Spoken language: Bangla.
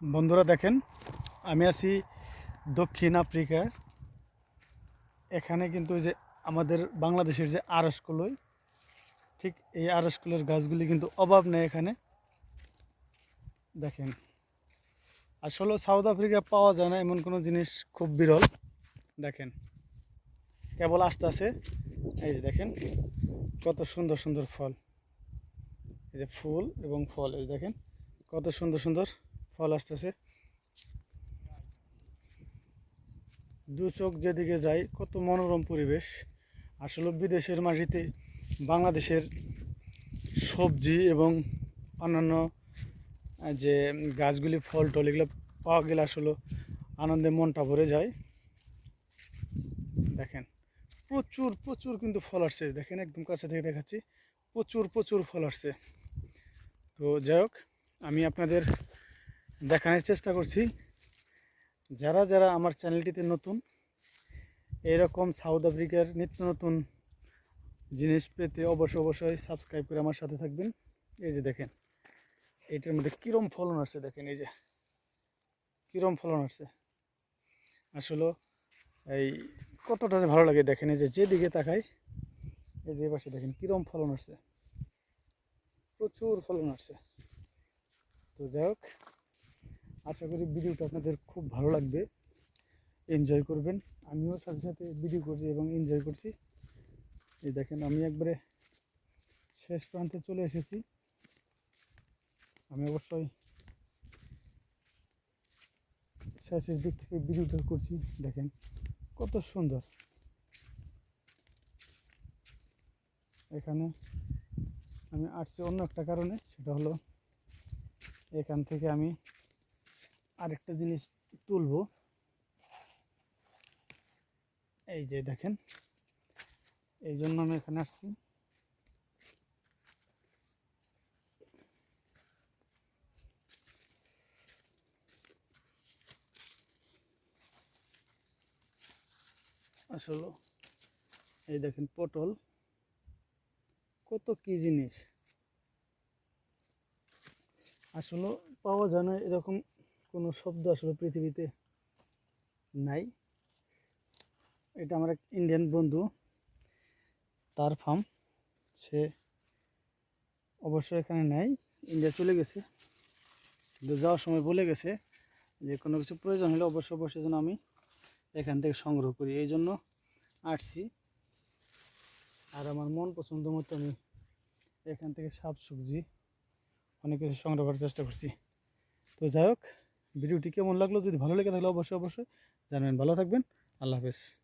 বন্ধুরা দেখেন, আমি আছি দক্ষিণ আফ্রিকা। এখানে কিন্তু যে আমাদের বাংলাদেশের যে আরসকলই ঠিক এই আরসকলের গাছগুলি কিন্তু অভাব নেই এখানে। দেখেন, আসলে সাউথ আফ্রিকা পাওয়া যায় না, এমন কোনো জিনিস খুব বিরল। দেখেন, কেবল আস্তে আস্তে, এই যে দেখেন, কত সুন্দর সুন্দর ফল। এই যে ফুল এবং ফল, এই দেখেন, কত সুন্দর সুন্দর ফল আসতেছে। দু চোখ যেদিকে যাই কত মনোরম পরিবেশ। আসলে বিদেশের মাটিতে বাংলাদেশের সবজি এবং অন্যান্য যে গাছগুলি, ফল টল এগুলো পাওয়া গেলে আসলে আনন্দে মনটা ভরে যায়। দেখেন, প্রচুর প্রচুর কিন্তু ফল আসছে। দেখেন, একদম কাছে থেকে দেখাচ্ছি, প্রচুর প্রচুর ফল আসছে। তো যাই হোক, আমি আপনাদের দেখানোর চেষ্টা করছি। যারা যারা আমার চ্যানেলটিতে নতুন, এরকম সাউথ আফ্রিকার নিত্য নতুন জিনিস পেতে অবশ্যই অবশ্যই সাবস্ক্রাইব করে আমার সাথে থাকবেন। এই যে দেখেন এটার মধ্যে কীরম ফলন আসছে দেখেন, এই যে কীরম ফলন আসছে। আসলে এই কতটা যে ভালো লাগে দেখেন, এই যে যেদিকে তাকাই, এই যে পাশে দেখেন কীরম ফলন আসছে। প্রচুর ফলন আসছে। তো যাই হোক আশা করি ভিডিওটা আপনাদের খুব ভালো লাগবে। এনজয় করবেন। আমিও সাথে সাথে ভিডিও করছি এবং এনজয় করছি। এই দেখেন, আমি একবারে শেষ প্রান্তে চলে এসেছি। আমি অবশ্যই শেষের দিক থেকে ভিডিওটা করছি। দেখেন, কত সুন্দর। এখানে আমি আসছি অন্য একটা কারণে, সেটা হলো এখান থেকে আমি আরেকটা জিনিস তুলবো। এই যে দেখেন, এই জন্য আমি এখানে আসছি। আসলে, এই দেখেন পটল, কত কি জিনিস। আসলে, পাওয়া যায় না এরকম কোনো শব্দ আসলে পৃথিবীতে নাই। এটা আমার এক ইন্ডিয়ান বন্ধু, তার ফার্ম সে অবশ্য এখানে নেই ইন্ডিয়া চলে গেছে। কিন্তু যাওয়ার সময় বলে গেছে যে, কোনো কিছু প্রয়োজন হলে অবশ্যই অবশ্যই যেন আমি এখান থেকে সংগ্রহ করি। এই জন্য আসছি। আর আমার মন পছন্দ মতো আমি এখান থেকে শাক সবজি অনেক কিছু সংগ্রহ করার চেষ্টা করছি। তো যাই হোক ভিডিওটি কেমন লাগল? যদি ভালো লেগে থাকলে অবশ্যই অবশ্যই জানবেন। ভালো থাকবেন। আল্লাহ হাফেজ।